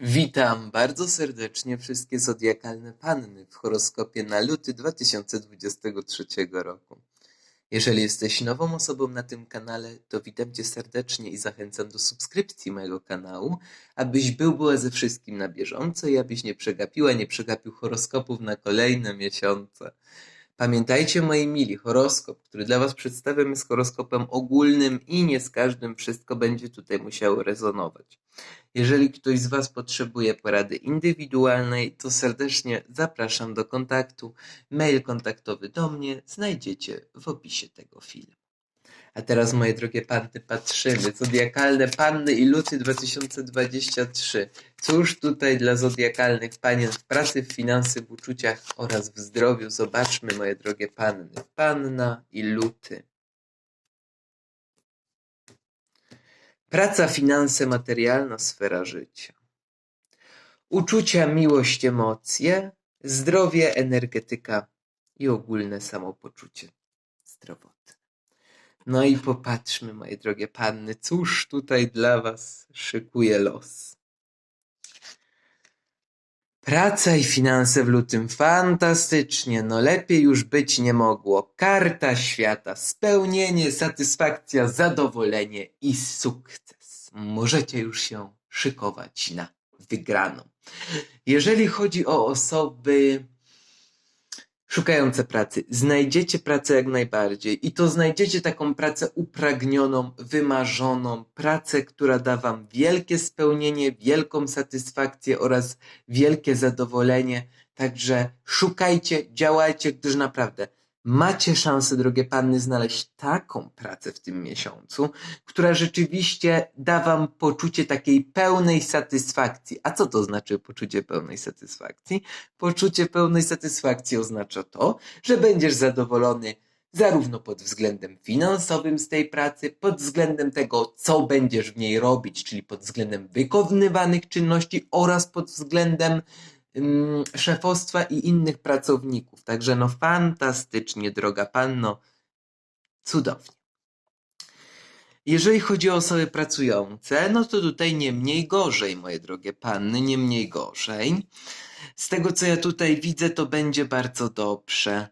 Witam bardzo serdecznie wszystkie zodiakalne panny w horoskopie na luty 2023 roku. Jeżeli jesteś nową osobą na tym kanale, to witam cię serdecznie i zachęcam do subskrypcji mojego kanału, abyś był była ze wszystkim na bieżąco i abyś nie przegapiła, nie przegapił horoskopów na kolejne miesiące. Pamiętajcie, moi mili, horoskop, który dla Was przedstawiam, jest horoskopem ogólnym i nie z każdym wszystko będzie tutaj musiało rezonować. Jeżeli ktoś z Was potrzebuje porady indywidualnej, to serdecznie zapraszam do kontaktu. Mail kontaktowy do mnie znajdziecie w opisie tego filmu. A teraz, moje drogie panny, patrzymy. Zodiakalne panny i luty 2023. Cóż tutaj dla zodiakalnych panien w pracy, w finanсы, w uczuciach oraz w zdrowiu? Zobaczmy, moje drogie panny. Panna i luty. Praca, finanse, materialna sfera życia. Uczucia, miłość, emocje, zdrowie, energetyka i ogólne samopoczucie zdrowotne. No i popatrzmy, moje drogie panny, cóż tutaj dla was szykuje los. Praca i finanse w lutym fantastycznie, no lepiej już być nie mogło. Karta świata, spełnienie, satysfakcja, zadowolenie i sukces. Możecie już się szykować na wygraną. Jeżeli chodzi o osoby szukające pracy, znajdziecie pracę jak najbardziej i to znajdziecie taką pracę upragnioną, wymarzoną, pracę, która da wam wielkie spełnienie, wielką satysfakcję oraz wielkie zadowolenie. Także szukajcie, działajcie, gdyż naprawdę macie szansę, drogie panny, znaleźć taką pracę w tym miesiącu, która rzeczywiście da wam poczucie takiej pełnej satysfakcji. A co to znaczy poczucie pełnej satysfakcji? Poczucie pełnej satysfakcji oznacza to, że będziesz zadowolony zarówno pod względem finansowym z tej pracy, pod względem tego, co będziesz w niej robić, czyli pod względem wykonywanych czynności oraz pod względem szefostwa i innych pracowników. Także no fantastycznie, droga panno, cudownie. Jeżeli chodzi o osoby pracujące, no to tutaj nie mniej gorzej, moje drogie panny, nie mniej gorzej. Z tego co ja tutaj widzę, to będzie bardzo dobrze.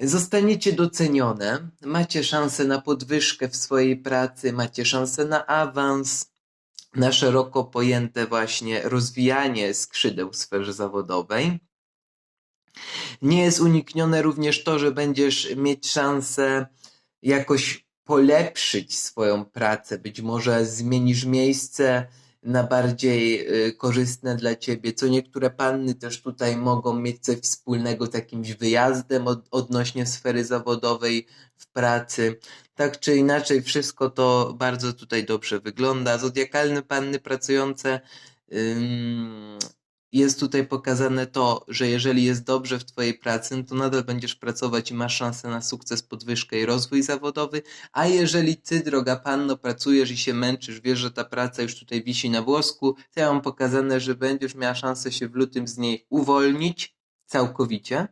Zostaniecie docenione, macie szansę na podwyżkę w swojej pracy, macie szansę na awans, na szeroko pojęte właśnie rozwijanie skrzydeł w sferze zawodowej. Nie jest uniknione również to, że będziesz mieć szansę jakoś polepszyć swoją pracę. Być może zmienisz miejsce na bardziej y, korzystne dla ciebie, co niektóre panny też tutaj mogą mieć coś wspólnego z jakimś wyjazdem od, odnośnie sfery zawodowej w pracy. Tak czy inaczej, wszystko to bardzo tutaj dobrze wygląda. Zodiakalne panny pracujące jest tutaj pokazane to, że jeżeli jest dobrze w Twojej pracy, no to nadal będziesz pracować i masz szansę na sukces, podwyżkę i rozwój zawodowy, a jeżeli Ty, droga panno, pracujesz i się męczysz, wiesz, że ta praca już tutaj wisi na włosku, to ja mam pokazane, że będziesz miała szansę się w lutym z niej uwolnić całkowicie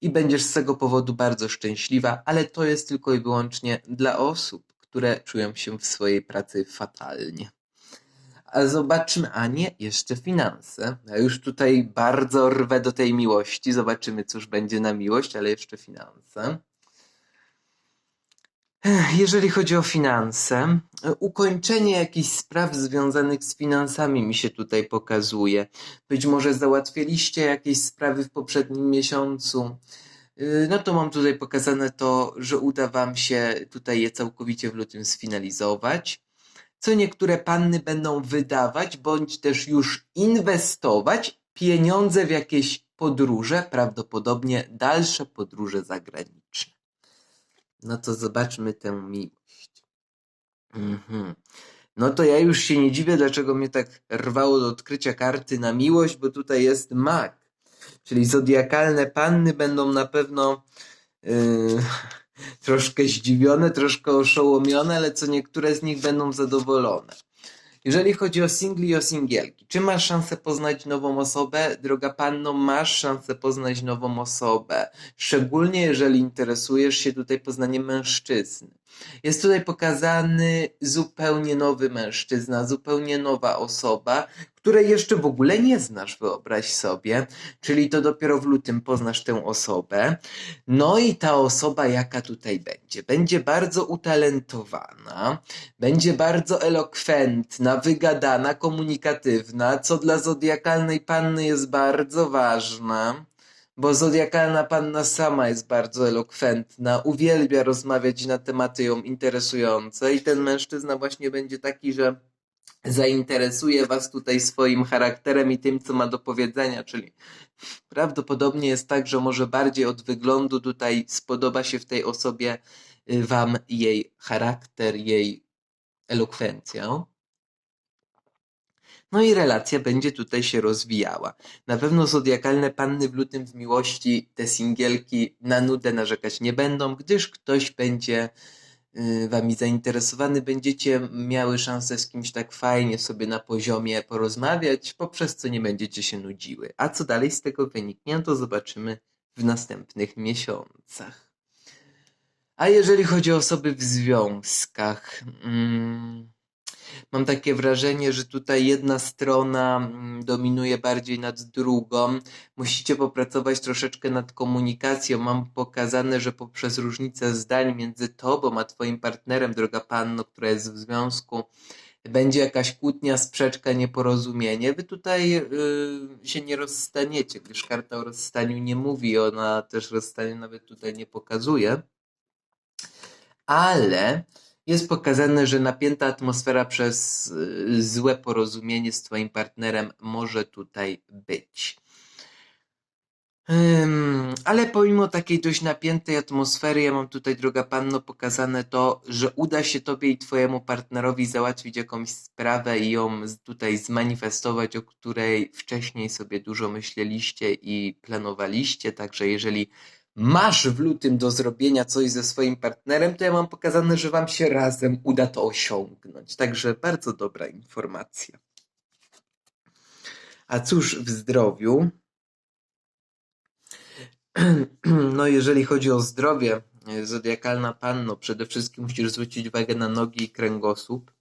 i będziesz z tego powodu bardzo szczęśliwa, ale to jest tylko i wyłącznie dla osób, które czują się w swojej pracy fatalnie. A zobaczmy, a nie, jeszcze finanse. Ja już tutaj bardzo rwę do tej miłości. Zobaczymy, cóż będzie na miłość, ale jeszcze finanse. Jeżeli chodzi o finanse, ukończenie jakichś spraw związanych z finansami mi się tutaj pokazuje. Być może załatwiliście jakieś sprawy w poprzednim miesiącu. Yy, No to mam tutaj pokazane to, że uda Wam się tutaj je całkowicie w lutym sfinalizować co niektóre panny będą wydawać, bądź też już inwestować pieniądze w jakieś podróże, prawdopodobnie dalsze podróże zagraniczne. No to zobaczmy tę miłość. Mhm. No to ja już się nie dziwię, dlaczego mnie tak rwało do odkrycia karty na miłość, bo tutaj jest mag. Czyli zodiakalne panny będą na pewno yy, troszkę zdziwione, troszkę oszołomione, ale co niektóre z nich będą zadowolone. Jeżeli chodzi o singli i o singielki, czy masz szansę poznać nową osobę? Droga panno, masz szansę poznać nową osobę. Szczególnie jeżeli interesujesz się tutaj poznaniem mężczyzny. Jest tutaj pokazany zupełnie nowy mężczyzna, zupełnie nowa osoba, której jeszcze w ogóle nie znasz, wyobraź sobie. Czyli to dopiero w lutym poznasz tę osobę. No i ta osoba, jaka tutaj będzie? Będzie bardzo utalentowana, będzie bardzo elokwentna, wygadana, komunikatywna, co dla zodiakalnej panny jest bardzo ważne. Bo zodiakalna panna sama jest bardzo elokwentna, uwielbia rozmawiać na tematy ją interesujące, i ten mężczyzna właśnie będzie taki, że zainteresuje was tutaj swoim charakterem i tym, co ma do powiedzenia, czyli prawdopodobnie jest tak, że może bardziej od wyglądu tutaj spodoba się w tej osobie y, wam jej charakter, jej elokwencja. No i relacja będzie tutaj się rozwijała. Na pewno zodiakalne panny w lutym w miłości, te singielki na nudę narzekać nie będą, gdyż ktoś będzie y, wami zainteresowany, będziecie miały szansę z kimś tak fajnie sobie na poziomie porozmawiać, poprzez co nie będziecie się nudziły. A co dalej z tego wyniknie, to zobaczymy w następnych miesiącach. A jeżeli chodzi o osoby w związkach, mm, mam takie wrażenie, że tutaj jedna strona mm, dominuje bardziej nad drugą. Musicie popracować troszeczkę nad komunikacją. Mam pokazane, że poprzez różnicę zdań między tobą a twoim partnerem, droga panno, która jest w związku, będzie jakaś kłótnia, sprzeczka, nieporozumienie. Wy tutaj yy, się nie rozstaniecie, gdyż karta o rozstaniu nie mówi, ona też rozstanie nawet tutaj nie pokazuje. Ale jest pokazane, że napięta atmosfera przez y, złe porozumienie z twoim partnerem może tutaj być. Ale pomimo takiej dość napiętej atmosfery, ja mam tutaj, droga panno, pokazane to, że uda się tobie i twojemu partnerowi załatwić jakąś sprawę i ją tutaj zmanifestować, o której wcześniej sobie dużo myśleliście i planowaliście. Także jeżeli masz w lutym do zrobienia coś ze swoim partnerem, to ja mam pokazane, że wam się razem uda to osiągnąć. Także bardzo dobra informacja. A cóż w zdrowiu? No, jeżeli chodzi o zdrowie, zodiakalna panno, przede wszystkim musisz zwrócić uwagę na nogi i kręgosłup,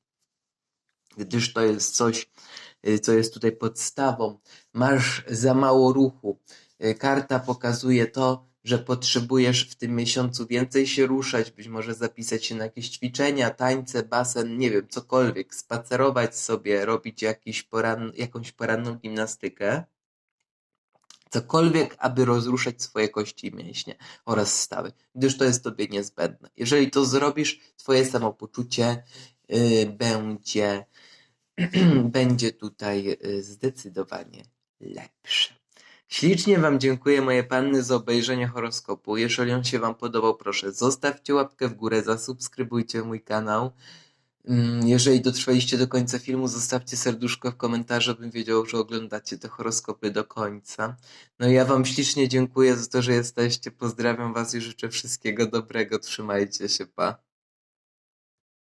gdyż to jest coś, co jest tutaj podstawą. Masz za mało ruchu. Karta pokazuje to, że potrzebujesz w tym miesiącu więcej się ruszać, być może zapisać się na jakieś ćwiczenia, tańce, basen, nie wiem, cokolwiek, spacerować sobie, robić jakiś poran, jakąś poranną gimnastykę cokolwiek, aby rozruszać swoje kości i mięśnie oraz stawy, gdyż to jest tobie niezbędne. Jeżeli to zrobisz, twoje samopoczucie y, będzie, będzie tutaj y, zdecydowanie lepsze. Ślicznie Wam dziękuję, moje panny, za obejrzenie horoskopu. Jeżeli on się Wam podobał, proszę zostawcie łapkę w górę, zasubskrybujcie mój kanał. Mm, Jeżeli dotrwaliście do końca filmu, zostawcie serduszko w komentarzu, abym wiedział, że oglądacie te horoskopy do końca. No i ja Wam ślicznie dziękuję za to, że jesteście. Pozdrawiam Was i życzę wszystkiego dobrego. Trzymajcie się, pa.